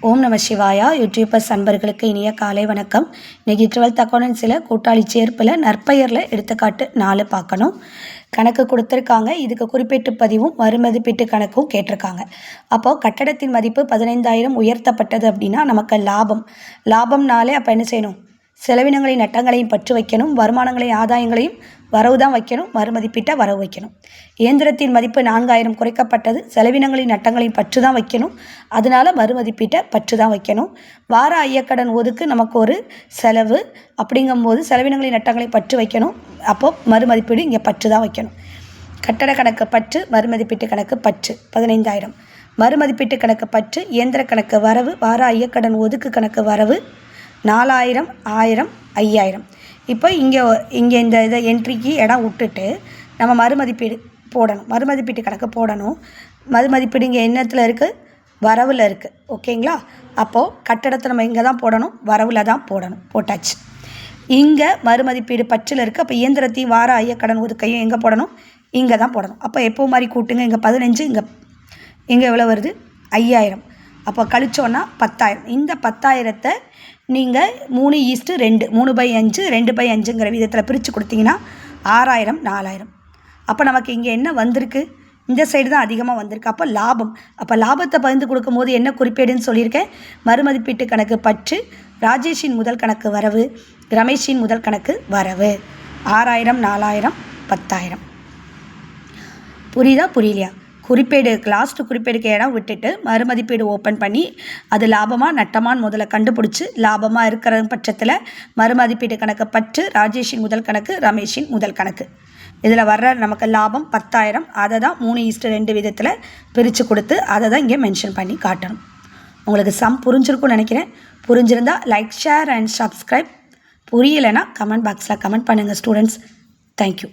ஓம் நம சிவாயா. யூடியூபர்ஸ் அன்பர்களுக்கு இனிய காலை வணக்கம். இன்றைக்கி டுவெல்த் அக்கௌண்டன்ஸில் கூட்டாளி சேர்ப்பில் நற்பெயரில் எடுத்துக்காட்டு நாலு பார்க்கணும். கணக்கு கொடுத்துருக்காங்க. இதுக்கு குறிப்பிட்டு பதிவும் மறுமதிப்பீட்டு கணக்கும் கேட்டிருக்காங்க. அப்போது கட்டடத்தின் மதிப்பு பதினைந்தாயிரம் உயர்த்தப்பட்டது அப்படின்னா நமக்கு லாபம். லாபம்னாலே அப்போ என்ன செய்யணும்? செலவினங்களையும் நட்டங்களையும் பற்று வைக்கணும். வருமானங்களையும் ஆதாயங்களையும் வரவு தான் வைக்கணும். மறுமதிப்பீட்டை வரவு வைக்கணும். இயந்திரத்தின் மதிப்பு நான்காயிரம் குறைக்கப்பட்டது. செலவினங்களின் நட்டங்களையும் பற்று தான் வைக்கணும். அதனால் மறுமதிப்பீட்டை பற்று தான் வைக்கணும். வார ஐயக்கடன் ஒதுக்கு நமக்கு ஒரு செலவு. அப்படிங்கும்போது செலவினங்களின் நட்டங்களையும் பற்று வைக்கணும். அப்போது மறுமதிப்பீடு இங்கே பற்று தான் வைக்கணும். கட்டட கணக்கு பற்று மறுமதிப்பீட்டு கணக்கு பற்று பதினைந்தாயிரம். மறுமதிப்பீட்டு கணக்கு பற்று இயந்திர கணக்கு வரவு வார ஐயக்கடன் ஒதுக்கு கணக்கு வரவு நாலாயிரம் ஆயிரம் ஐயாயிரம். இப்போ இங்கே இங்கே இந்த இதை என்ட்ரிக்கு இடம் விட்டுட்டு நம்ம மறுமதிப்பீடு போடணும். மறுமதிப்பீட்டு கணக்கு போடணும். மறுமதிப்பீடு இங்கே என்னத்தில் இருக்குது வரவில் இருக்குது ஓகேங்களா? அப்போது கட்டடத்தை நம்ம இங்கே தான் போடணும். வரவில் தான் போடணும். போட்டாச்சு. இங்கே மறுமதிப்பீடு பற்றில் இருக்குது அப்போ இயந்திரத்தையும் வார ஐயக்கடன் ஒதுக்கையும் எங்கே போடணும்? இங்கே தான் போடணும். அப்போ எப்போ மாதிரி கூட்டுங்க? இங்கே பதினஞ்சு இங்கே இங்கே எவ்வளோ வருது? ஐயாயிரம். அப்போ கழிச்சோன்னா பத்தாயிரம். இந்த பத்தாயிரத்தை நீங்கள் மூணு ஈஸ்ட்டு ரெண்டு மூணு பை அஞ்சு ரெண்டு பை அஞ்சுங்கிற விதத்தில் பிரித்து கொடுத்தீங்கன்னா ஆறாயிரம் நாலாயிரம். அப்போ நமக்கு இங்கே என்ன வந்திருக்கு? இந்த சைடு தான் அதிகமாக வந்திருக்கு. அப்போ லாபம். அப்போ லாபத்தை பகிர்ந்து கொடுக்கும்போது என்ன குறிப்பேடுன்னு சொல்லியிருக்கேன்? மறுமதிப்பீட்டு கணக்கு பற்று ராஜேஷின் முதல் கணக்கு வரவு ரமேஷின் முதல் கணக்கு வரவு. ஆறாயிரம் நாலாயிரம் பத்தாயிரம். புரியுதா? புரியலையா? குறிப்பேடு லாஸ்ட்டு குறிப்பேடுக்கு இடம் விட்டுட்டு மறுமதிப்பீடு ஓப்பன் பண்ணி அது லாபமாக நட்டமான்னு முதல்ல கண்டுபிடிச்சி லாபமாக இருக்கிற பட்சத்தில் மறுமதிப்பீடு கணக்கு பற்று ராஜேஷின் முதல் கணக்கு ரமேஷின் முதல் கணக்கு. இதில் வர்ற நமக்கு லாபம் பத்தாயிரம். அதை தான் மூணு ஈஸ்ட்டு ரெண்டு விதத்தில் பிரித்து கொடுத்து அதை தான் இங்கே மென்ஷன் பண்ணி காட்டணும். உங்களுக்கு சம் புரிஞ்சிருக்கும்னு நினைக்கிறேன். புரிஞ்சிருந்தா லைக் ஷேர் அண்ட் சப்ஸ்கிரைப் புரியலைன்னா கமெண்ட் பாக்ஸில் கமெண்ட் பண்ணுங்கள் ஸ்டூடெண்ட்ஸ் தேங்க்யூ